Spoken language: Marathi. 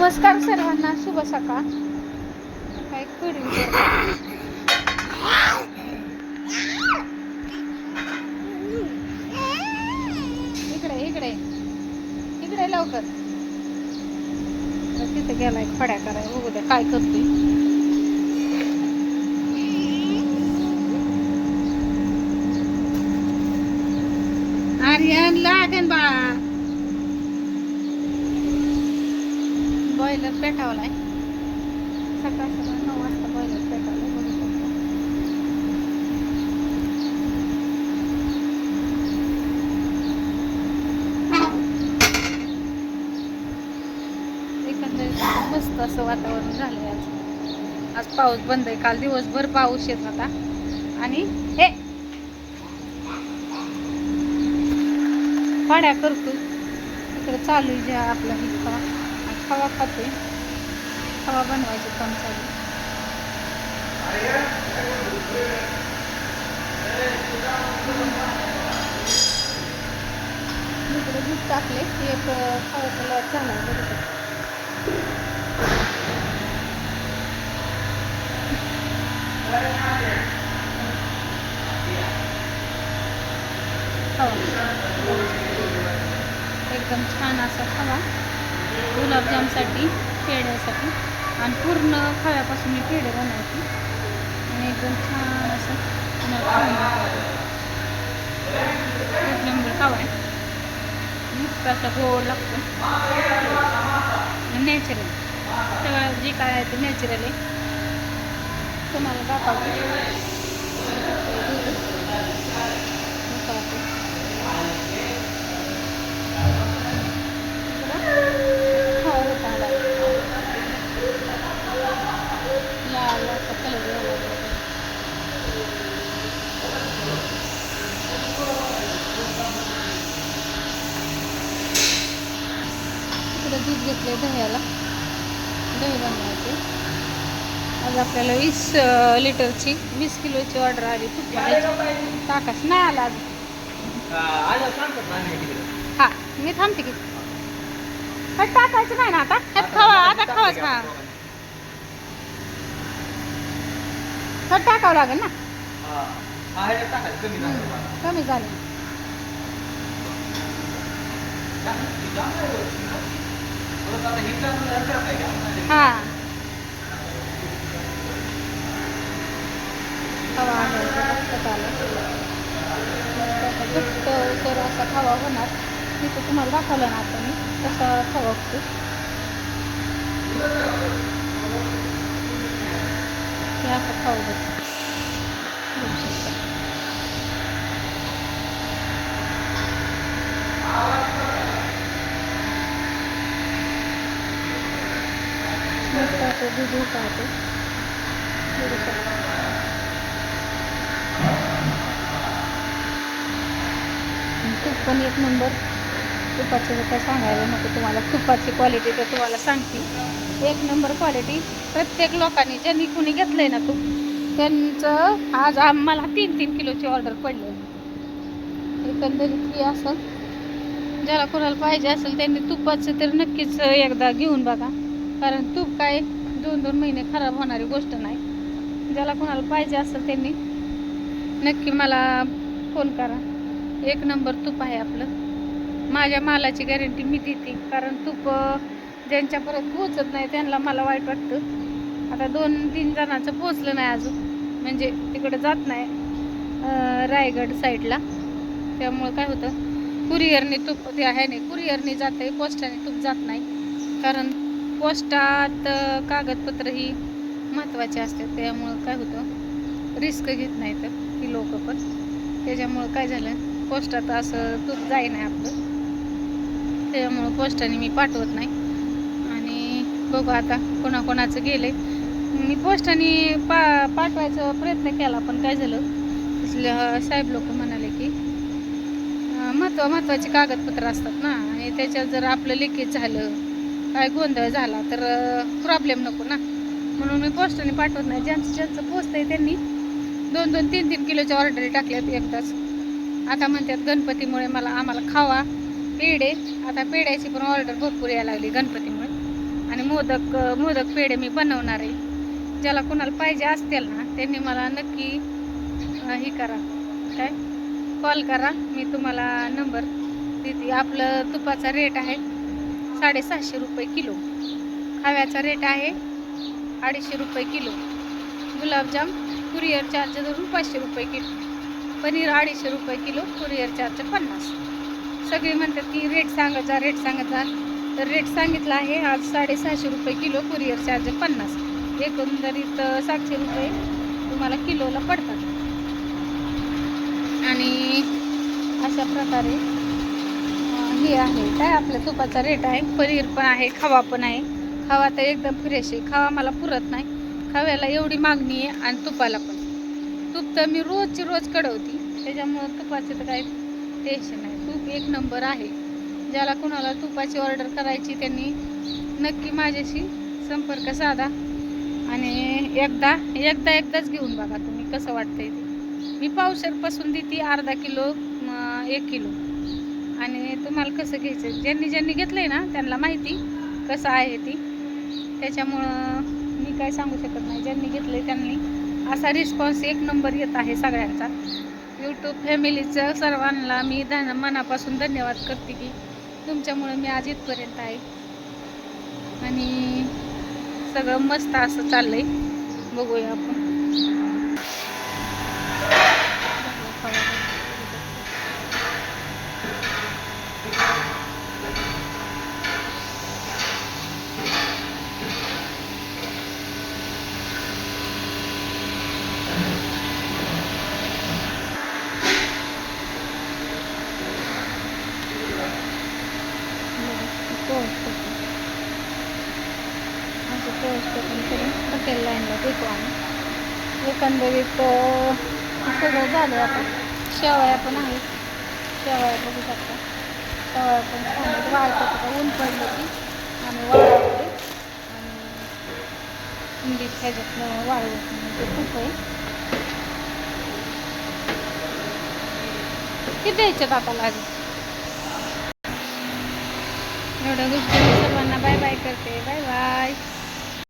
नमस्कार सर्वांना शुभ सकाळ. काय करू? इकडे इकडे. इकडे लवकर. तिथे गेलाय खड्या कराय बघू द्या काय करतोय. आर्यन लागेन बाळा. बॉयलर आहे सकाळ सकाळ नऊ वाजता बॉयलर पेटावलाय बघू शकतो एकंदरीत मस्त असं वातावरण झालंय आज. आज पाऊस बंद आहे. काल दिवसभर पाऊस येत होता. आणि हे. पाड्या करतो. इकडे चालू आहे जे आपला ही हवा खाते. हवा बनवायची काम चालू इकडे दूध टाकले एक हवा कलर झाला बरोबर. हो. एकदम छान असा खवा. गुलाबजामसाठी पेढ्यासाठी. आणि पूर्ण खव्यापासून मी पेढे बनवायची आणि एकदम छान असं तुम्हाला एक नंबर आहे. मस्त गोड लागतो. नॅचरल सगळं जे काय आहे ते नॅचरल आहे. तुम्हाला दाखवते मस्त वाटतं. हो होता आला लाल असा कलर यायला लागला. इकडे दूध घेतले दह्याला. दही बनवायचे आज आपल्याला वीस लिटरची वीस किलोची ऑर्डर आली. खूप टाकाच नाही आला आज हा मी थांबते की. टाकायचं नाही ना आता? खावा आता खावाच हा. खत टाकावं लागेल ना? कमी झाले हा. खवा आणायचा रस्त्यात आलं. घट्ट तर असा खवा होणार. तिथं तुम्हाला दाखवलं ना आता मी तसा खवा होतो. हे असं खाऊ बघ बघू शकता. मस्त राहते. तूप पण एक नंबर तुपाचं जर काय सांगायला नको तुम्हाला. तुपाची क्वालिटी तर तुम्हाला सांगते. एक नंबर क्वालिटी प्रत्येक लोकांनी ज्यांनी कुणी घेतलंय ना तूप त्यांचं आज आम्हाला तीन तीन किलोची ऑर्डर पडली. एकंदरीत हे असं. ज्याला कोणाला पाहिजे असेल त्यांनी तुपाचं तर नक्कीच एकदा घेऊन बघा. कारण तूप काय दोन दोन महिने खराब होणारी गोष्ट नाही. ज्याला कोणाला पाहिजे असेल त्यांनी नक्की मला फोन करा. एक नंबर तूप आहे आपलं. माझ्या मालाची गॅरंटी मी देते. कारण तूप ज्यांच्यापर्यंत पोहोचत नाही त्यांना मला वाईट वाटतं. आता दोन तीन जणांचं पोचलं नाही अजून. म्हणजे तिकडे जात नाही रायगड साईडला त्यामुळं काय होतं? कुरिअरने तूप ते आहे नाही. कुरिअरने आहे पोस्टाने तूप जात नाही. कारण पोस्टात कागदपत्र ही महत्त्वाचे असतात. त्यामुळं काय होतं रिस्क घेत नाहीत ही लोक पण. त्याच्यामुळं काय झालं पोस्टात असं तूप जाई नाही आपलं. त्याच्यामुळं पोस्टाने मी पाठवत नाही. आणि बघू आता कोणाकोणाचं गेले मी पोस्टाने पा पाठवायचा प्रयत्न केला पण काय झालं तिथल्या साहेब लोक म्हणाले की महत्त्व महत्त्वाची महत्त्वाचे कागदपत्र असतात ना आणि त्याच्यात जर आपलं लिकेज झालं काय गोंधळ झाला तर प्रॉब्लेम नको ना. म्हणून मी पोस्टाने पाठवत नाही. ज्यांचं ज्यांचं पोस्ट आहे त्यांनी दोन दोन तीन तीन किलोच्या ऑर्डरी टाकल्यात एकदाच. आता म्हणतात गणपतीमुळे मला आम्हाला खावा पेढे. आता पेढ्याची पण ऑर्डर भरपूर यायला लागली गणपतीमुळे. आणि मोदक मोदक पेढे मी बनवणार आहे. ज्याला कोणाला पाहिजे असतील ना त्यांनी मला नक्की हे करा. काय? कॉल करा. मी तुम्हाला नंबर देते. आपलं तुपाचा रेट आहे. साडेसहाशे रुपये किलो. खव्याचा रेट आहे अडीचशे रुपये किलो. गुलाबजाम कुरिअर चार्ज धरून पाचशे रुपये किलो. पनीर अडीचशे रुपये किलो कुरिअर चार्ज पन्नास. सगळे म्हणतात की रेट सांगायचा रेट सांगायचा तर रेट सांगितला आहे आज साडेसहाशे रुपये किलो कुरिअर चार्ज पन्नास. एकंदरीत सातशे रुपये तुम्हाला किलोला पडतात. आणि अशा प्रकारे हे आहे. काय आपल्या तुपाचा रेट आहे? पनीर पण आहे खवा पण आहे. खवा तर एकदम फ्रेश आहे. खवा मला पुरत नाही. खव्याला एवढी मागणी आहे आणि तुपाला पण. तूप तर मी रोजची रोज कडवती. त्याच्यामुळं तुपाचं तर काही टेन्शन नाही. तूप एक नंबर आहे. ज्याला कुणाला तुपाची ऑर्डर करायची त्यांनी नक्की माझ्याशी संपर्क साधा. आणि एकदा एकदा एकदाच घेऊन बघा तुम्ही कसं वाटतंय ते. मी पावसरपासून देते अर्धा किलो एक किलो. आणि तुम्हाला कसं घ्यायचं? ज्यांनी ज्यांनी घेतलंय ना त्यांना माहिती कसं आहे ती. त्याच्यामुळं मी काय सांगू शकत नाही. ज्यांनी घेतलं आहे त्यांनी. असा रिस्पॉन्स एक नंबर येत आहे सगळ्यांचा. यूट्यूब फॅमिलीचं सर्वांना मी धन मनापासून धन्यवाद करते की तुमच्यामुळं मी आज इथपर्यंत आहे. आणि सगळं मस्त असं चाललं आहे बघूया आपण असं पोहोचतं करून हॉटेल लाईनला आम्ही एकंदरीत सगळं झालं आता. शेवया पण आहेत. शेवया बघू शकता. शेवया पण छान वाळतात ऊन पडलं की आम्ही वाळवते आणि इंग्लिश ह्याच्यातनं वाळवत म्हणजे ते खूप आहे. किती याच्यात आता लागेल? एवढ्या गोष्टी सर्वांना बाय बाय करते. Bye bye